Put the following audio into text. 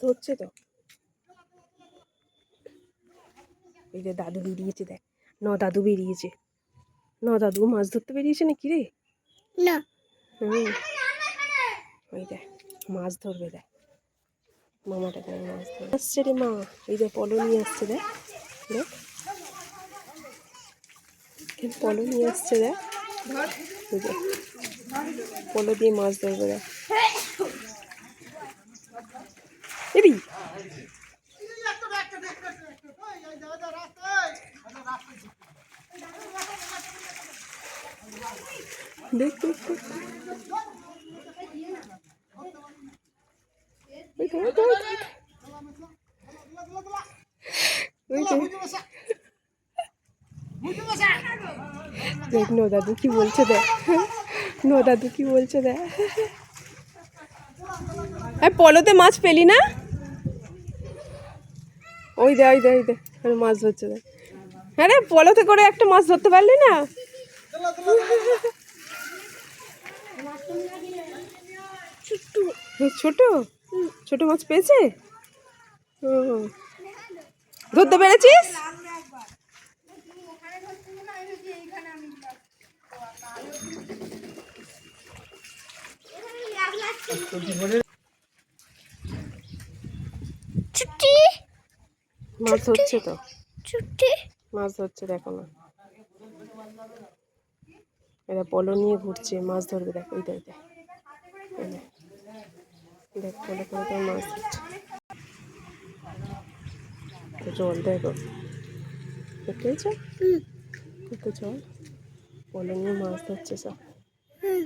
ধরছে তো। এই যে দাদু বেরিয়েছে দেখ ন দাদু বেরিয়েছে। ন দাদু মাছ ধরতে বেরিয়েছে নাকি রে? না। হুম। ওই দেখ মাছ ধরবে দেখ। মামাটা কেন মাছ ধরবে। আসছে রে মা এই যে পলো নিয়ে আসছে দেখ দেখ। পলো নিয়ে আসছে দেখ। পলো দিয়ে মাছ ধরবে দেখ। এবি দেখ দেখ দেখ ওই তো, ওই তো, ওই তো, ওই তো। ওই তো। দেখ নো দাদু কি বলছে দেখ নো দাদু কি বলছে দেখ হ্যাঁ পলোতে মাছ পেলি না ওই দে ওই দে ওই দে। মাছ ধরছে দেখ। হ্যাঁ রে পলোতে করে একটা মাছ ধরতে পারলি না? ছোট ছোট ছোট মাছ পেয়েছে? ও। ধরতে পেরেছিস? মাছ ধরছে তো। ছুটি। মাছ ধরছে দেখো না এরা পলো নিয়ে ঘুরছে মাছ ধরবে দেখো এই দেখ। দেখ। পলো করে মাছ ধরছে। জল দেখো। দেখতে পেয়েছ? হুম। পলো নিয়ে মাছ ধরছে সব। হুম।